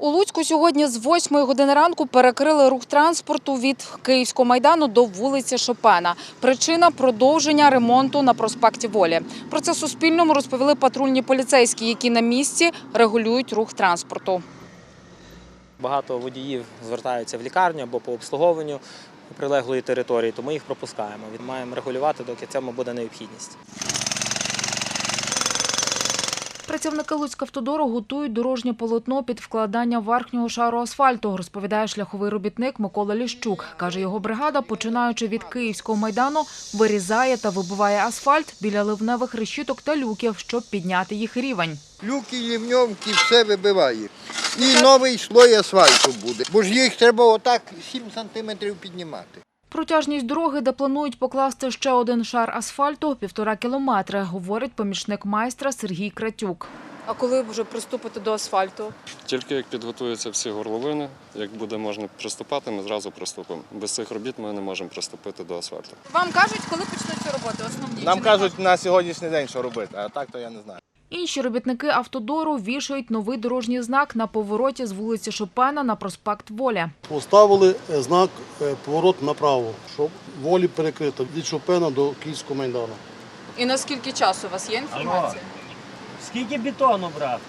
У Луцьку сьогодні з 8 години ранку перекрили рух транспорту від Київського майдану до вулиці Шопена. Причина продовження ремонту на проспекті Волі. Про це Суспільному розповіли патрульні поліцейські, які на місці регулюють рух транспорту. Багато водіїв звертаються в лікарню або по обслуговуванню прилеглої території, тому їх пропускаємо. Маємо регулювати, доки цьому буде необхідність. Працівники Луцькавтодору готують дорожнє полотно під вкладання верхнього шару асфальту, розповідає шляховий робітник Микола Ліщук. Каже, його бригада, починаючи від Київського майдану, вирізає та вибиває асфальт біля ливневих решіток та люків, щоб підняти їх рівень. Люки, лівньовки, все вибиває. І новий слой асфальту буде. Бо ж їх треба отак 7 сантиметрів піднімати. Протяжність дороги, де планують покласти ще один шар асфальту, півтора кілометри, говорить помічник майстра Сергій Кратюк. А коли вже приступити до асфальту? Тільки як підготуються всі горловини, як буде можна приступати, ми зразу приступимо. Без цих робіт ми не можемо приступити до асфальту. Вам кажуть, коли почнуться роботи? Основні Нам кажуть на сьогоднішній день, що робити, а так то я не знаю. Інші робітники автодору вішають новий дорожній знак на повороті з вулиці Шопена на проспект Воля. Поставили е, знак е, поворот направо, щоб волі перекрито від Шопена до Київського майдану. І на скільки часу у вас є інформація? Скільки бетону брати?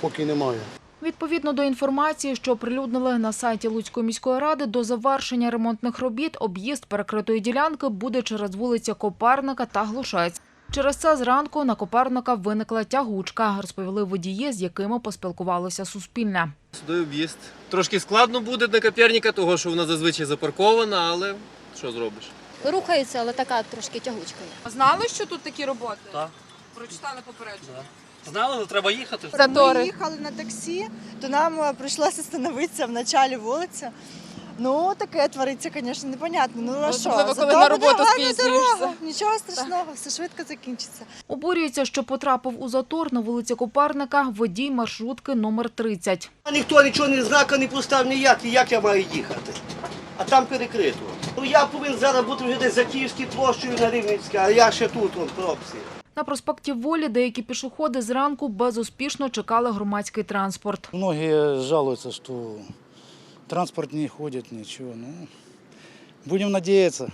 Поки немає. Відповідно до інформації, що оприлюднили на сайті Луцької міської ради, до завершення ремонтних робіт об'їзд перекритої ділянки буде через вулиці Копарника та Глушець. Через це зранку на Копарника виникла тягучка, розповіли водії, з якими поспілкувалося Суспільне. Сюди об'їзд. Трошки складно буде до Коперніка, того що вона зазвичай запаркована, але що зробиш? Рухається, але така трошки тягучка. Знали, що тут такі роботи? Так. Прочитали попередження. Знали, що треба їхати? Ми їхали на таксі, то нам прийшлося становитися в началі вулиці. Ну, таке твориться, звісно, непонятно. Ну а що? Особливо, коли Зато на буде роботу гарна спізнюєшся. дорога. Нічого страшного, все швидко закінчиться. Обурюється, що потрапив у затор на вулиці Копарника водій маршрутки номер 30. Ніхто нічого не знака не поставив ніякий, як я маю їхати. А там перекрито. Ну я повинен зараз бути вже десь за Київською площею на Рівненській, а я ще тут, вон, пробці. На проспекті Волі деякі пішоходи зранку безуспішно чекали громадський транспорт. Многие жалуются, что транспорт не ходит, ничего. Ну, будем надеяться,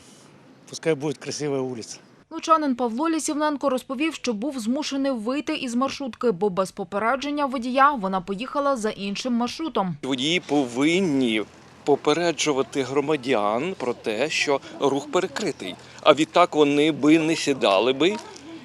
пускай будет красивая улица. Лучанин Павло Лісівненко розповів, що був змушений вийти із маршрутки, бо без попередження водія вона поїхала за іншим маршрутом. Водії повинні попереджувати громадян про те, що рух перекритий. А відтак вони би не сідали би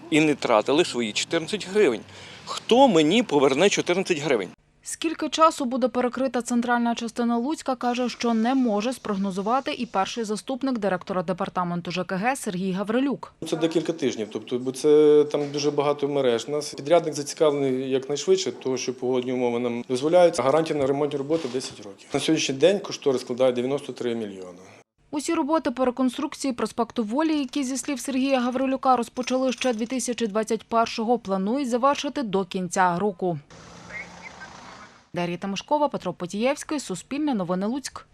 і не тратили свої 14 гривень. Хто мені поверне 14 гривень? Скільки часу буде перекрита центральна частина Луцька, каже, що не може спрогнозувати і перший заступник директора департаменту ЖКГ Сергій Гаврилюк. Це декілька тижнів, тобто, бо це там дуже багато мереж. У Нас підрядник зацікавлений якнайшвидше, тому що погодні умови нам дозволяють. Гарантія на ремонтні роботи 10 років. На сьогоднішній день кошторис складає 93 мільйони. Усі роботи по реконструкції проспекту Волі, які зі слів Сергія Гаврилюка розпочали ще 2021-го, планують завершити до кінця року. Дар'я Тимошкова, Петро Потієвський, Суспільне новини Луцьк.